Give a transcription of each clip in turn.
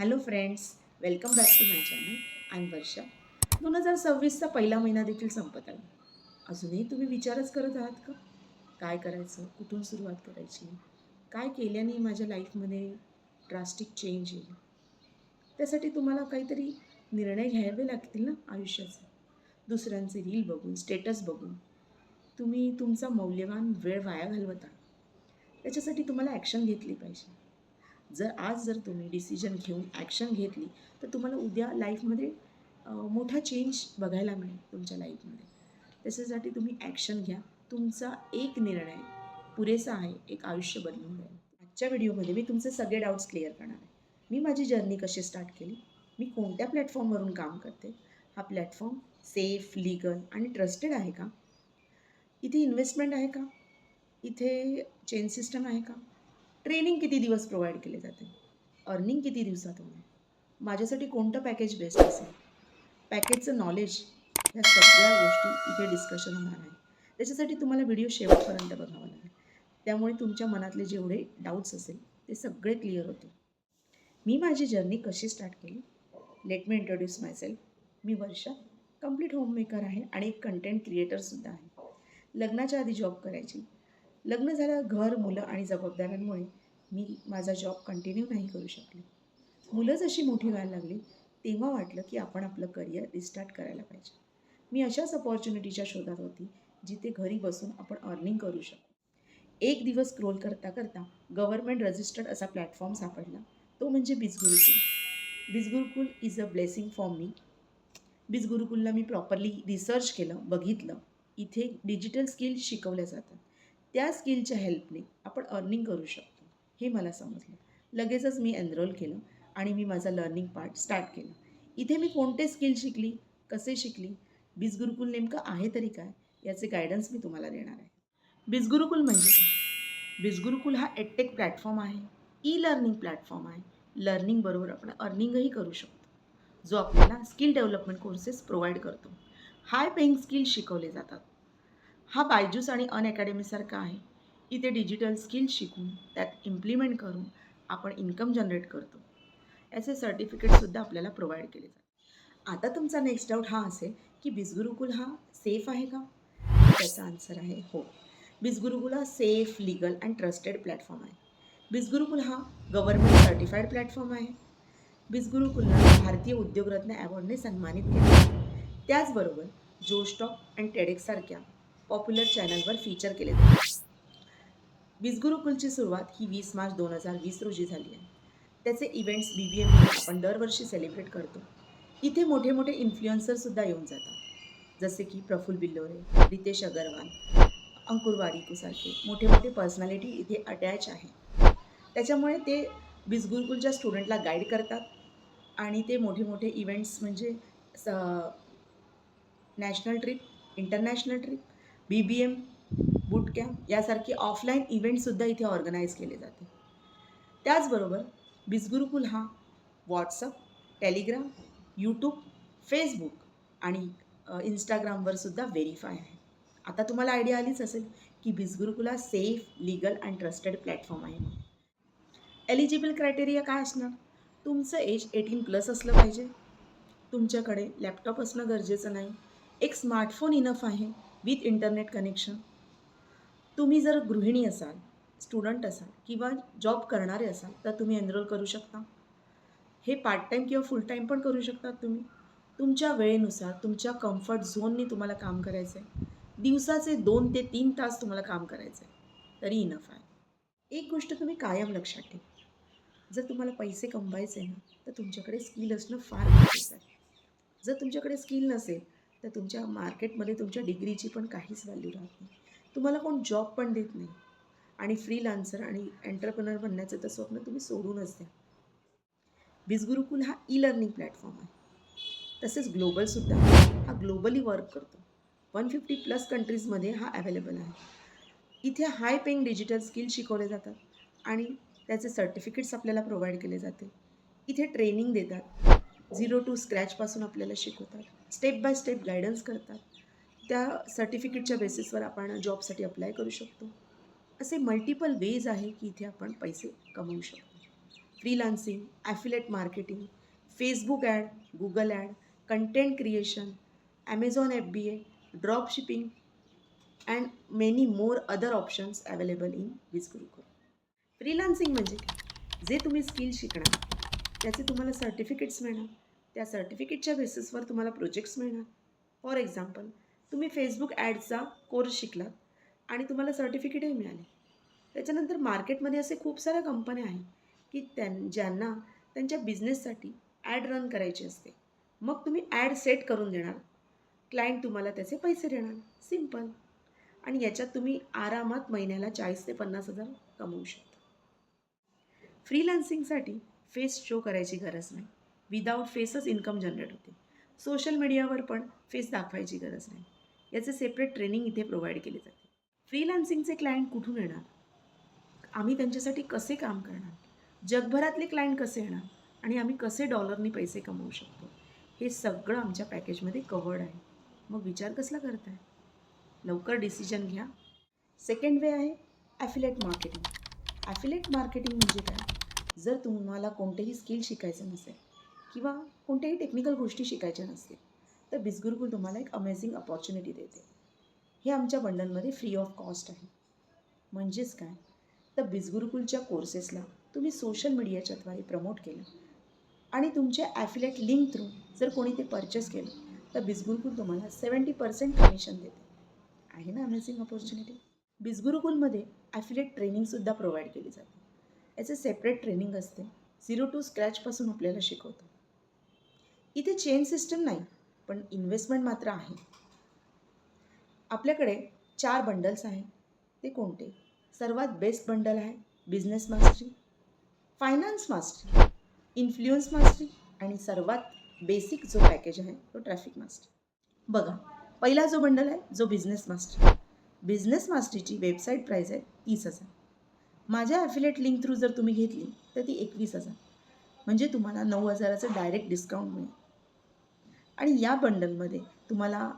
Hello friends welcome back to my channel I am Varsha दोन हजार सव्वीसचा पहिला महिना देखील संपत आला. अजूनही तुम्ही विचारच करत आहात का? काय करायचं? कुठून सुरुवात करायची? काय केल्याने माझ्या लाईफमध्ये ड्रास्टिक चेंज येईल? त्यासाठी तुम्हाला काहीतरी निर्णय घ्यावे लागतील ना आयुष्याचे. दुसऱ्यांचे रील बघून स्टेटस बघून. तुम्ही तुमचा मौल्यवान वेळ वाया घालवता. त्याच्यासाठी तुम्हाला ॲक्शन घेतली पाहिजे. जर आज जर तुम्ही डिसिजन घेऊन ॲक्शन घेतली तर तुम्हाला उद्या लाईफमध्ये मोठा चेंज बघायला मिळेल तुमच्या लाईफमध्ये त्याच्यासाठी तुम्ही ॲक्शन घ्या. तुमचा एक निर्णय पुरेसा आहे एक आयुष्य बदलून जाईल आजच्या व्हिडिओमध्ये मी तुमचे सगळे डाऊट्स क्लिअर करणार आहे. मी माझी जर्नी कशी स्टार्ट केली? मी कोणत्या प्लॅटफॉर्मवरून काम करते? हा प्लॅटफॉर्म सेफ लिगल आणि ट्रस्टेड आहे का? इथे इन्व्हेस्टमेंट आहे का? इथे चेन सिस्टम आहे का? ट्रेनिंग किती दिवस प्रोव्हाइड केले जाते? अर्निंग किती दिवसात होणार माझ्यासाठी कोणतं पॅकेज बेस्ट असेल? पॅकेजचं नॉलेज ह्या सगळ्या गोष्टी इथे डिस्कशन होणार आहे. त्याच्यासाठी तुम्हाला व्हिडिओ शेवटपर्यंत बघावा लागेल. त्यामुळे तुमच्या मनातले जेवढे डाऊट्स असेल ते सगळे क्लिअर होतील. मी माझी जर्नी कशी स्टार्ट केली? Let me introduce my myself Varsha complete homemaker आहे आणि एक कंटेंट क्रिएटरसुद्धा आहे. लग्नाच्या आधी जॉब करायची. लग्न झालं घर मुलं आणि जबाबदाऱ्यांमुळे मी माझा जॉब कंटिन्यू नाही करू शकले. मुलं जशी मोठी व्हायला लागली तेव्हा वाटलं की आपण आपलं करिअर रिस्टार्ट करायला पाहिजे. मी अशाच अपॉर्च्युनिटीच्या शोधात होती जिथे घरी बसून आपण अर्निंग करू शकू. एक दिवस स्क्रोल करता करता गव्हर्मेंट रजिस्टर्ड असा प्लॅटफॉर्म सापडला. तो म्हणजे Bijgurukul. Bijgurukul is a blessing for me बिजगुरुकुलला मी प्रॉपरली रिसर्च केलं बघितलं. इथे डिजिटल स्किल्स शिकवल्या जातात. त्या स्किलच्या हेल्पने आपण अर्निंग करू शकतो. हे मला समजलं. लगेचच मी एनरोल केलं आणि मी माझा लर्निंग पार्ट स्टार्ट केलं. इथे मी कोणते स्किल शिकली? कसे शिकली? बीजगुरुकुल नेमकं आहे तरी काय? याचे गायडन्स मी तुम्हाला देणार आहे. बीजगुरुकुल म्हणजे काय? हा एडटेक प्लॅटफॉर्म आहे. ई लर्निंग प्लॅटफॉर्म आहे लर्निंगबरोबर आपण अर्निंगही करू शकतो. जो आपल्याला स्किल डेव्हलपमेंट कोर्सेस प्रोव्हाइड करतो. हाय पेईंग स्किल शिकवले जातात. हा बायजूस आणि अन अकॅडमीसारखा आहे. इथे डिजिटल स्किल्स शिकून त्यात इम्प्लिमेंट करून आपण इन्कम जनरेट करतो. याचे सर्टिफिकेटसुद्धा आपल्याला प्रोव्हाइड केले जाते. आता तुमचा नेक्स्ट डाऊट हा असेल की बिजगुरुकुल हा सेफ आहे का? त्याचा आन्सर आहे हो. बिजगुरुकुल हा safe legal and trusted platform आहे. बिजगुरुकुल हा गव्हर्नमेंट सर्टिफाईड प्लॅटफॉर्म आहे. बिजगुरुकुलला भारतीय उद्योगरत्न अवॉर्डने सन्मानित केले. त्याचबरोबर जोस्टॉक अँड टेडेक्ससारख्या पॉप्युलर चॅनलवर फीचर केले जाते बिजगुरुकुलची सुरुवात ही वीस मार्च दोन हजार वीस रोजी झाली आहे. त्याचे इव्हेंट्स बी बी एम आपण दरवर्षी सेलिब्रेट करतो. इथे मोठे मोठे इन्फ्लुएन्सरसुद्धा येऊन जातात. जसे की प्रफुल बिल्लोरे रितेश अगरवाल अंकुर वारिकूसारखे मोठे मोठे पर्सनॅलिटी इथे अटॅच आहे. त्याच्यामुळे ते बिजगुरुकुलच्या स्टुडंटला गाईड करतात आणि ते मोठे मोठे इव्हेंट्स म्हणजे स national trip international trip B B M boot camp यासारखे ऑफलाईन इव्हेंटसुद्धा इथे ऑर्गनाईज केले जाते. त्याचबरोबर बिजगुरुकुल हा व्हॉट्सअप टेलिग्राम यूट्यूब फेसबुक आणि इंस्टाग्रामवरसुद्धा व्हेरीफाय आहे. आता तुम्हाला आयडिया आलीच असेल की बिजगुरुकुला हा safe legal and trusted platform आहे एलिजिबल क्रायटेरिया काय असणार? तुमचं एज एटीन प्लस असलं पाहिजे. तुमच्याकडे लॅपटॉप असणं गरजेचं नाही. एक स्मार्टफोन इनफ आहे. विथ इंटरनेट कनेक्शन तुम्ही जर गृहिणी असाल स्टुडंट असाल किंवा जॉब करणारे असाल तर तुम्ही एनरोल करू शकता. हे पार्ट टाईम किंवा फुल टाईम पण करू शकता तुम्ही. तुमच्या वेळेनुसार तुमच्या कम्फर्ट झोननी तुम्हाला काम करायचं आहे दिवसाचे दोन ते तीन तास तुम्हाला काम करायचं आहे तरी इनफ आहे. एक गोष्ट तुम्ही कायम लक्षात ठेवा. जर तुम्हाला पैसे कमवायचे ना तर तुमच्याकडे स्किल असणं फार गरजेचं आहे. जर तुमच्याकडे स्किल नसेल तर तुमच्या मार्केटमध्ये तुमच्या डिग्रीची पण काहीच व्हॅल्यू राहत नाही. तुम्हाला कोण जॉब पण देत नाही. आणि फ्रीलान्सर आणि एंटरप्रेनर बनण्याचं तर स्वप्न तुम्ही सोडूनच द्या. बिजगुरुकुल हा ई लर्निंग प्लॅटफॉर्म आहे. तसेच ग्लोबलसुद्धा हा ग्लोबली वर्क करतो. वन फिफ्टी प्लस कंट्रीजमध्ये हा अवेलेबल आहे. इथे हाय पेईंग डिजिटल स्किल शिकवले जातात. आणि त्याचे सर्टिफिकेट्स आपल्याला प्रोव्हाइड केले जाते. इथे ट्रेनिंग देतात. झिरो टू स्क्रॅचपासून आपल्याला शिकवतात. स्टेप बाय स्टेप गायडन्स करतात. त्या सर्टिफिकेटच्या बेसिसवर आपण जॉबसाठी अप्लाय करू शकतो. असे मल्टिपल वेज आहे की इथे आपण पैसे कमवू शकतो. Freelancing affiliate marketing Facebook ad Google ad content creation Amazon F B A drop shipping and many more other options available in Bijgurukul freelancing म्हणजे जे तुम्ही स्किल शिकणार त्याचे तुम्हाला सर्टिफिकेट्स मिळणार. त्या सर्टिफिकेटच्या बेसिसवर तुम्हाला प्रोजेक्ट्स मिळणार. फॉर एक्झाम्पल तुम्ही फेसबुक ॲडचा कोर्स शिकलात आणि तुम्हाला सर्टिफिकेटही मिळाले. त्याच्यानंतर मार्केटमध्ये असे खूप साऱ्या कंपन्या आहेत की त्यां ज्यांना त्यांच्या बिझनेससाठी ॲड रन करायची असते. मग तुम्ही ॲड सेट करून देणार. क्लायंट तुम्हाला त्याचे पैसे देणार. सिंपल आणि याच्यात तुम्ही आरामात महिन्याला चाळीस ते पन्नास हजार कमवू शकता. फ्रीलान्सिंगसाठी फेस शो करायची गरज नाही. विदाऊट फेसच इन्कम जनरेट होते. सोशल मीडियावर पण फेस दाखवायची गरज नाही. याचे सेपरेट ट्रेनिंग इथे प्रोव्हाइड केले जाते. फ्रीलान्सिंगचे क्लायंट कुठून येणार? आम्ही त्यांच्यासाठी कसे काम करणार? जगभरातले क्लायंट कसे येणार? आणि आम्ही कसे डॉलरनी पैसे कमवू शकतो? हे सगळं आमच्या पॅकेजमध्ये कवर्ड आहे. मग विचार कसला करताय? लवकर डिसिजन घ्या. सेकंड वे आहे ॲफिलेट मार्केटिंग ॲफिलेट मार्केटिंग म्हणजे काय? जर तुम्हाला कोणतेही स्किल शिकायचे नसेल किंवा कोणत्याही टेक्निकल गोष्टी शिकायच्या नसतील तर बिजगुरुकुल तुम्हाला एक अमेझिंग अपॉर्च्युनिटी देते. हे आमच्या बंडलमध्ये फ्री ऑफ कॉस्ट आहे. म्हणजेच काय? तर बिजगुरुकुलच्या कोर्सेसला तुम्ही सोशल मीडियाच्याद्वारे प्रमोट केलं आणि तुमच्या ॲफिलेट लिंक थ्रू जर कोणी ते परचेस केलं तर बिजगुरुकुल तुम्हाला सेवन्टी पर्सेंट कमिशन देते. आहे ना अमेझिंग अपॉर्च्युनिटी बिजगुरुकुलमध्ये ॲफिलेट ट्रेनिंगसुद्धा प्रोव्हाइड केली जाते. याचं सेपरेट ट्रेनिंग असते. झिरो टू स्क्रॅचपासून आपल्याला शिकवतो. इथे चेन सिस्टम नाही पण इन्व्हेस्टमेंट मात्र आहे. आपल्याकडे चार बंडल्स आहेत. ते कोणते? सर्वात बेस्ट बंडल आहे business mastery finance mastery influence mastery आणि सर्वात बेसिक जो पॅकेज आहे तो ट्रॅफिक मास्टरी बघा पहिला जो बंडल आहे जो बिझनेस मास्टरी बिझनेस मास्टरीची वेबसाईट प्राईज आहे तीस हजार. माझ्या ॲफिलेट लिंक थ्रू जर तुम्ही घेतली तर ती एकवीस हजार. म्हणजे तुम्हाला नऊ हजाराचं डायरेक्ट डिस्काउंट मिळेल. आणि या बंडलमध्ये तुम्हाला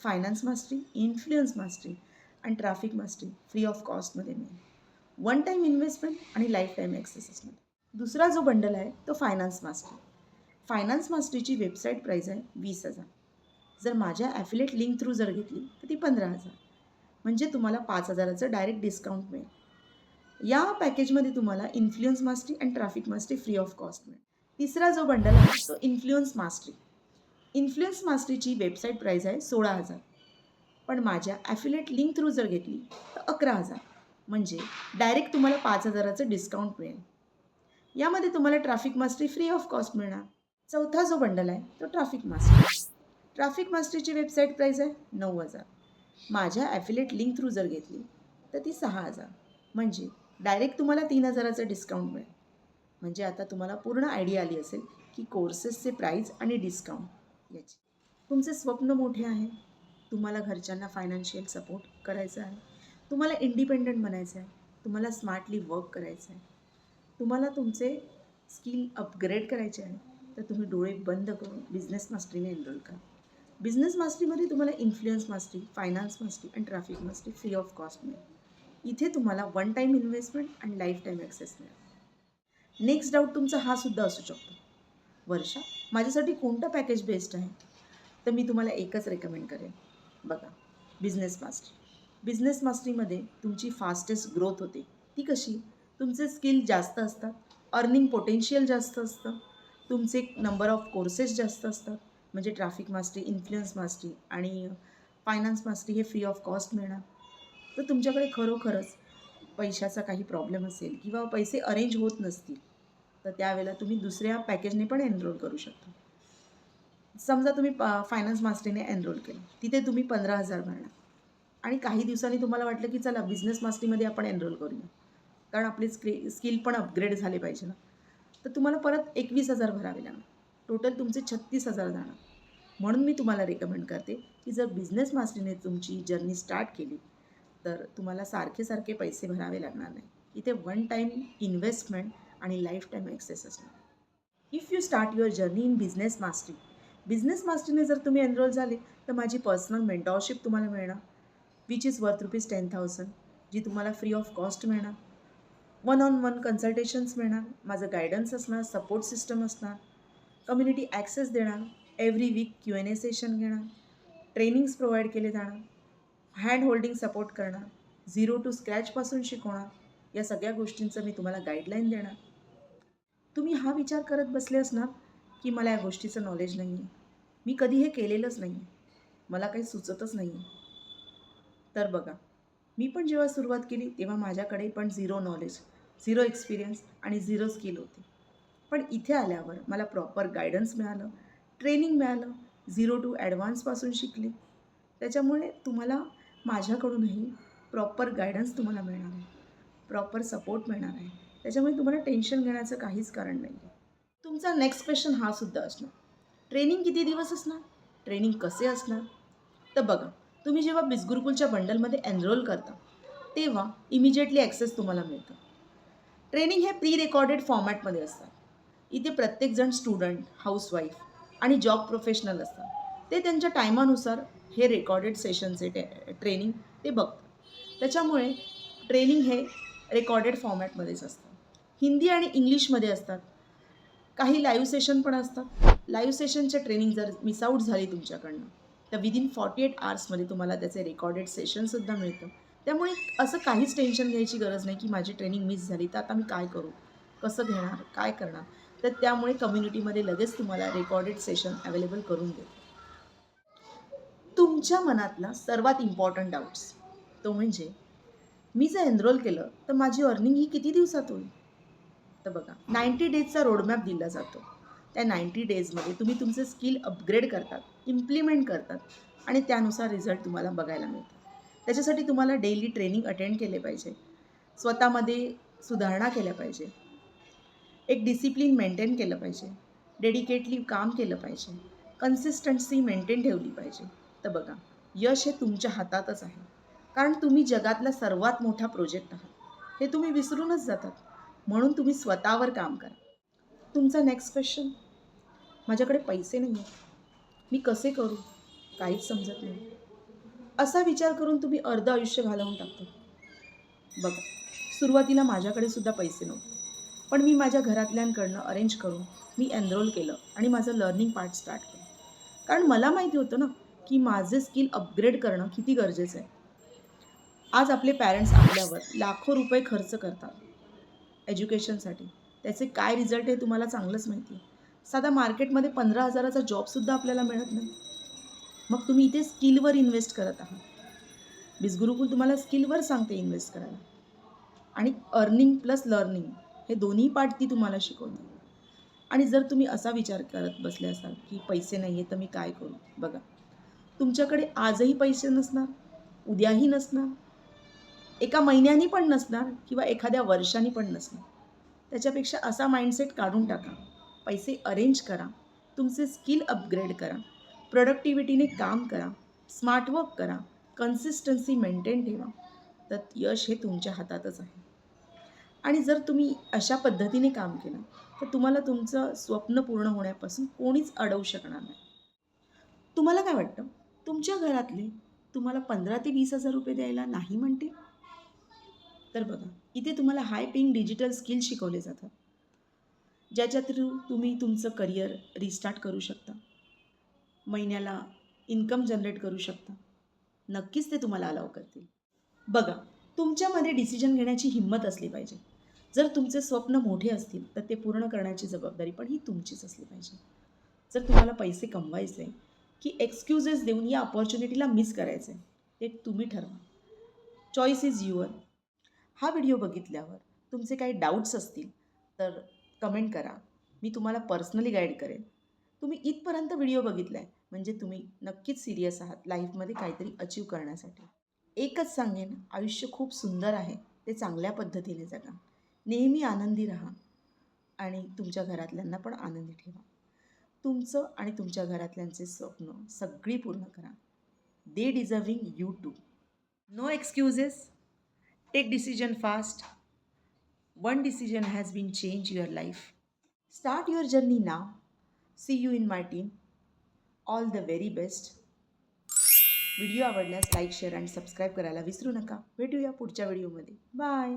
फायनान्स मास्टरी इन्फ्लुएन्स मास्टरी आणि ट्रॅफिक मास्टरी फ्री ऑफ कॉस्टमध्ये मिळेल. वन टाईम इन्व्हेस्टमेंट आणि लाईफ टाईम ॲक्सेसेसमध्ये दुसरा जो बंडल आहे तो फायनान्स मास्टरी फायनान्स मास्टरीची वेबसाईट प्राईज आहे वीस हजार. जर माझ्या ॲफिलेट लिंक थ्रू जर घेतली तर ती पंधरा हजार. म्हणजे तुम्हाला पाच हजाराचं डायरेक्ट डिस्काउंट मिळेल. या पॅकेजमध्ये तुम्हाला influence mastery and traffic mastery free of cost मिळेल. तिसरा जो बंडल आहे तो इन्फ्लुएन्स मास्टरी इन्फ्लुएन्स मास्टरीची वेबसाईट प्राईस आहे सोळा हजार. पण माझ्या ॲफिलेट लिंक थ्रू जर घेतली तर अकरा हजार. म्हणजे डायरेक्ट तुम्हाला पाच हजाराचं डिस्काउंट मिळेल. यामध्ये तुम्हाला traffic mastery free of cost मिळणार. चौथा जो बंडल आहे तो ट्रॅफिक मास्टरी ट्रॅफिक मास्टरीची वेबसाईट प्राईस आहे नऊ हजार. माझ्या ॲफिलेट लिंक थ्रू जर घेतली तर ती सहा हजार. म्हणजे डायरेक्ट तुम्हाला तीन हजाराचं डिस्काउंट मिळेल. म्हणजे आता तुम्हाला पूर्ण आयडिया आली असेल की कोर्सेसचे प्राईज आणि डिस्काउंट याची. तुमचे स्वप्न मोठे आहे. तुम्हाला घरच्यांना फायनान्शियल सपोर्ट करायचा आहे. तुम्हाला इंडिपेंडंट बनायचं आहे. तुम्हाला स्मार्टली वर्क करायचं आहे. तुम्हाला तुमचे स्किल अपग्रेड करायचे आहे. तर तुम्ही डोळे बंद करून बिझनेस मास्टरीने एनरोल करा. बिझनेस मास्टरीमध्ये तुम्हाला इन्फ्लुअन्स मास्टरी फायनान्स मास्टरी आणि traffic mastery free of cost मिळेल. इथे तुम्हाला वन टाईम इन्व्हेस्टमेंट आणि लाईफ टाईम ॲक्सेस मिळेल. नेक्स्ट डाऊट तुमचा हा सुद्धा असू शकतो. वर्षा माझ्यासाठी कोणतं पॅकेज बेस्ट आहे? तर मी तुम्हाला एकच रेकमेंड करेन. बघा बिझनेस मास्टरी बिझनेस मास्टरीमध्ये तुमची फास्टेस्ट ग्रोथ होते. ती कशी? तुमचे स्किल जास्त असतात अर्निंग पोटेन्शियल जास्त असतं तुमचे नंबर ऑफ कोर्सेस जास्त असतात म्हणजे ट्रॅफिक मास्टरी इन्फ्लुएन्स मास्टरी आणि फायनान्स मास्टरी हे फ्री ऑफ कॉस्ट मिळणार. तर तुमच्याकडे खरोखरच पैशाचा काही प्रॉब्लेम असेल किंवा पैसे अरेंज होत नसतील तर त्यावेळेला तुम्ही दुसऱ्या पॅकेजने पण एनरोल करू शकता. समजा तुम्ही फायनान्स मास्टरीने एनरोल केलं तिथे तुम्ही पंधरा हजार भरणार. आणि काही दिवसांनी तुम्हाला वाटलं की चला बिझनेस मास्टरीमध्ये आपण एनरोल करूया. कारण आपले स्क्री स्किल पण अपग्रेड झाले पाहिजे ना. तर तुम्हाला परत एकवीस हजार भरावे लागणार. टोटल तुमचे छत्तीस हजार जाणार. म्हणून मी तुम्हाला रेकमेंड करते की जर बिझनेस मास्टरीने तुमची जर्नी स्टार्ट केली तर तुम्हाला सारखे सारखे पैसे भरावे लागणार नाही. इथे वन टाईम इन्व्हेस्टमेंट आणि लाईफ टाईम ॲक्सेस असणार if you start your journey in business mastery business मास्टरीने जर तुम्ही एनरोल झाले तर माझी पर्सनल मेंटॉरशिप तुम्हाला मिळणार which is worth rupees ten thousand जी तुम्हाला फ्री ऑफ कॉस्ट मिळणार. वन ऑन वन कन्सल्टेशन्स मिळणार माझं गायडन्स असणार सपोर्ट सिस्टम असणार कम्युनिटी ॲक्सेस देणार every week Q N A session घेणार ट्रेनिंग्स प्रोव्हाइड केले जाणार हँड होल्डिंग सपोर्ट करणार झिरो टू स्क्रॅचपासून शिकवणार या सगळ्या गोष्टींचं मी तुम्हाला गाईडलाईन देणार. तुम्ही हा विचार करत बसले असणार की मला या गोष्टीचं नॉलेज नाही आहे मी कधी हे केलेलंच नाही आहे मला काही सुचतच नाही आहे तर बघा मी पण जेव्हा सुरुवात केली तेव्हा माझ्याकडे पण झिरो नॉलेज झिरो एक्सपिरियन्स आणि झिरो स्किल होते. पण इथे आल्यावर मला प्रॉपर गायडन्स मिळालं ट्रेनिंग मिळालं झिरो टू ॲडव्हान्सपासून शिकले. त्याच्यामुळे तुम्हाला माझ्याकडूनही प्रॉपर गायडन्स तुम्हाला मिळणार आहे. प्रॉपर सपोर्ट मिळणार आहे. त्याच्यामुळे तुम्हाला टेन्शन घेण्याचं काहीच कारण नाही आहे तुमचा नेक्स्ट क्वेश्चन हा सुद्धा असणार. ट्रेनिंग किती दिवस असणार? ट्रेनिंग कसे असणार? तर बघा तुम्ही जेव्हा बिजगुरुकुलच्या बंडलमध्ये एनरोल करता तेव्हा इमिजिएटली ॲक्सेस तुम्हाला मिळतं. ट्रेनिंग हे प्री रेकॉर्डेड फॉर्मॅटमध्ये असतात. इथे प्रत्येकजण स्टुडंट हाऊसवाईफ आणि जॉब प्रोफेशनल असतात. ते त्यांच्या टायमानुसार हे रेकॉर्डेड सेशनचे टे ट्रेनिंग ते बघतात त्याच्यामुळे ट्रेनिंग हे रेकॉर्डेड फॉर्मॅटमध्येच असतं. हिंदी आणि इंग्लिशमध्ये असतात. काही लाईव्ह सेशन पण असतात. लाईव्ह सेशनचे ट्रेनिंग जर मिस आऊट झाली तुमच्याकडनं तर विदिन फॉर्टी एट आवर्समध्ये तुम्हाला त्याचे रेकॉर्डेड सेशनसुद्धा मिळतं. त्यामुळे असं काहीच टेन्शन घ्यायची गरज नाही की माझी ट्रेनिंग मिस झाली तर आता मी काय करू? कसं घेणार? काय करणार? तर त्यामुळे कम्युनिटीमध्ये लगेच तुम्हाला रेकॉर्डेड सेशन अवेलेबल करून देतो. तुमच्या मनातला सर्वात इम्पॉर्टंट डाऊट्स तो म्हणजे मी जर एनरोल केलं तर माझी अर्निंग ही किती दिवसात होईल? तर बघा नाईंटी डेजचा रोडमॅप दिला जातो. त्या नाईंटी डेजमध्ये तुम्ही तुमचे स्किल अपग्रेड करतात इम्प्लिमेंट करतात आणि त्यानुसार रिझल्ट तुम्हाला बघायला मिळतात त्याच्यासाठी तुम्हाला डेली ट्रेनिंग अटेंड केले पाहिजे. स्वतःमध्ये सुधारणा केल्या पाहिजे. एक डिसिप्लिन मेंटेन केलं पाहिजे. डेडिकेटली काम केलं पाहिजे. कन्सिस्टन्सी मेंटेन ठेवली पाहिजे. तर बघा यश हे तुमच्या हातातच आहे. कारण तुम्ही जगातला सर्वात मोठा प्रोजेक्ट आहात. हे तुम्ही विसरूनच जातात. म्हणून तुम्ही स्वतःवर काम करा. तुमचा नेक्स्ट क्वेश्चन माझ्याकडे पैसे नाही आहेत मी कसे करू? काहीच समजत नाही. असा विचार करून तुम्ही अर्ध आयुष्य घालवून टाकता. बघा सुरुवातीला माझ्याकडे सुद्धा पैसे नव्हते. पण मी माझ्या घरातल्यांकडनं अरेंज करून मी एनरोल केलं आणि माझं लर्निंग पार्ट स्टार्ट केलं. कारण मला माहिती होतं ना की माझे स्किल अपग्रेड करणं किती गरजेचं आहे? आज आपले पॅरेंट्स आपल्यावर लाखो रुपये खर्च करतात एज्युकेशनसाठी त्याचे काय रिझल्ट हे तुम्हाला चांगलंच माहिती आहे. साधा मार्केटमध्ये पंधरा हजाराचा जॉबसुद्धा आपल्याला मिळत नाही. मग तुम्ही इथे स्किलवर इन्व्हेस्ट करत आहात. बिजगुरुकुल तुम्हाला स्किलवर सांगते इन्व्हेस्ट करायला. आणि अर्निंग प्लस लर्निंग हे दोन्ही पार्ट ती तुम्हाला शिकवते. आणि जर तुम्ही असा विचार करत बसले असाल की पैसे नाही आहे तर मी काय करू? बघा. तुमच्याकडे आजही पैसे नसणार उद्याही नसणार एका महिन्यानी पण नसणार किंवा एखाद्या वर्षाने पण नसणार. त्याच्यापेक्षा असा माइंडसेट काढून टाका. पैसे अरेंज करा. तुमचे स्किल अपग्रेड करा. प्रोडक्टिव्हिटीने काम करा. स्मार्टवर्क करा. कन्सिस्टन्सी मेंटेन ठेवा. तर यश हे तुमच्या हातातच आहे. आणि जर तुम्ही अशा पद्धतीने काम केलं तर तुम्हाला तुमचं स्वप्न पूर्ण होण्यापासून कोणीच अडवू शकणार नाही. तुम्हाला काय वाटतं? तुमच्या घरातले तुम्हाला पंधरा ते वीस हजार रुपये द्यायला नाही म्हणते? तर बघा इथे तुम्हाला हाय पेईंग डिजिटल स्किल शिकवले जातात. ज्याच्या थ्रू तुम्ही तुमचं करिअर रिस्टार्ट करू शकता. महिन्याला इन्कम जनरेट करू शकता. नक्कीच ते तुम्हाला अलाव करतील. बघा तुमच्यामध्ये डिसिजन घेण्याची हिंमत असली पाहिजे. जर तुमचे स्वप्न मोठे असतील तर ते पूर्ण करण्याची जबाबदारी पण ही तुमचीच असली पाहिजे. जर तुम्हाला पैसे कमवायचे की एक्सक्युजेस देऊन या अपॉर्च्युनिटीला मिस करायचं. आहे ते तुम्ही ठरवा. चॉईस इज युअर हा व्हिडिओ बघितल्यावर तुमचे काही डाऊट्स असतील तर कमेंट करा. मी तुम्हाला पर्सनली गाईड करेन. तुम्ही इथपर्यंत व्हिडिओ बघितला आहे म्हणजे तुम्ही नक्कीच सिरियस आहात लाईफमध्ये काहीतरी अचीव करण्यासाठी. एकच सांगेन आयुष्य खूप सुंदर आहे ते चांगल्या पद्धतीने जगा. नेहमी आनंदी राहा आणि तुमच्या घरातल्यांना पण आनंदी ठेवा. तुमचं आणि तुमच्या घरातल्यांचे स्वप्न सगळी पूर्ण करा. They deserving you to no excuses take decision fast one decision has been change your life start your journey now see you in my team all the very best video आवडल्यास लाईक शेअर आणि subscribe करायला विसरू नका. भेटूया पुढच्या व्हिडिओमध्ये bye